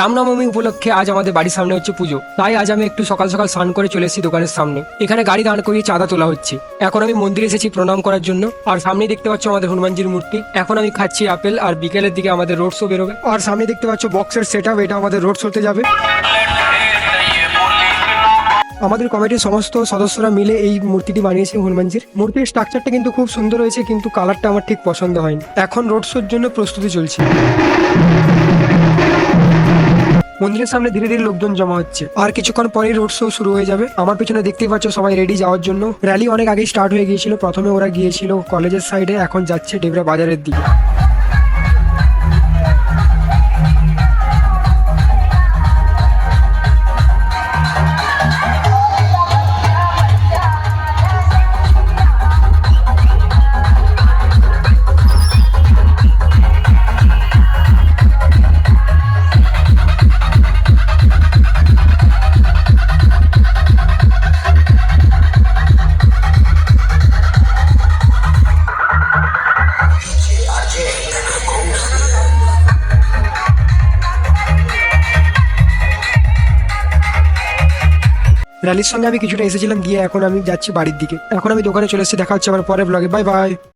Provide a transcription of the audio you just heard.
রামনবমী উপলক্ষে আজ আমাদের বাড়ির সামনে হচ্ছে পুজো। তাই আজ আমি একটু সকাল সকাল স্নান করে চলে এসেছি দোকানের সামনে। এখানে গাড়ি দাঁড় করিয়ে চাঁদা তোলা হচ্ছে। এখন আমি মন্দিরে এসেছি প্রণাম করার জন্য। আর সামনে দেখতে পাচ্ছ আমাদের হনুমানজির মূর্তি। এখন আমি খাচ্ছি আপেল আর বিকেলের দিকে আমাদের রোড শো বেরোবে। আর সামনে দেখতে পাচ্ছ বক্সের সেট আপ এটা আমাদের রোড শোতে যাবে। আমাদের কমিটির সমস্ত সদস্যরা মিলে এই মূর্তিটি বানিয়েছে হনুমানজির। মূর্তির স্ট্রাকচারটা কিন্তু খুব সুন্দর হয়েছে, কিন্তু কালারটা আমার ঠিক পছন্দ হয়নি। এখন রোড শোর জন্য প্রস্তুতি চলছে। মন্দিরের সামনে ধীরে ধীরে লোকজন জমা হচ্ছে। আর কিছুক্ষণ পরেই রোড শো শুরু হয়ে যাবে। আমার পিছনে দেখতেই পাচ্ছ সবাই রেডি যাওয়ার জন্য। র্যালি অনেক আগেই স্টার্ট হয়ে গিয়েছিল। প্রথমে ওরা গিয়েছিল কলেজের সাইডে এখন যাচ্ছে ডেবরা বাজারের দিকে। র্যালির সঙ্গে আমি কিছুটা এসেছিলাম, গিয়ে এখন আমি যাচ্ছি বাড়ির দিকে। এখন আমি দোকানে চলে এসেছি, দেখা হচ্ছে আমার পরে ব্লগে বাই বাই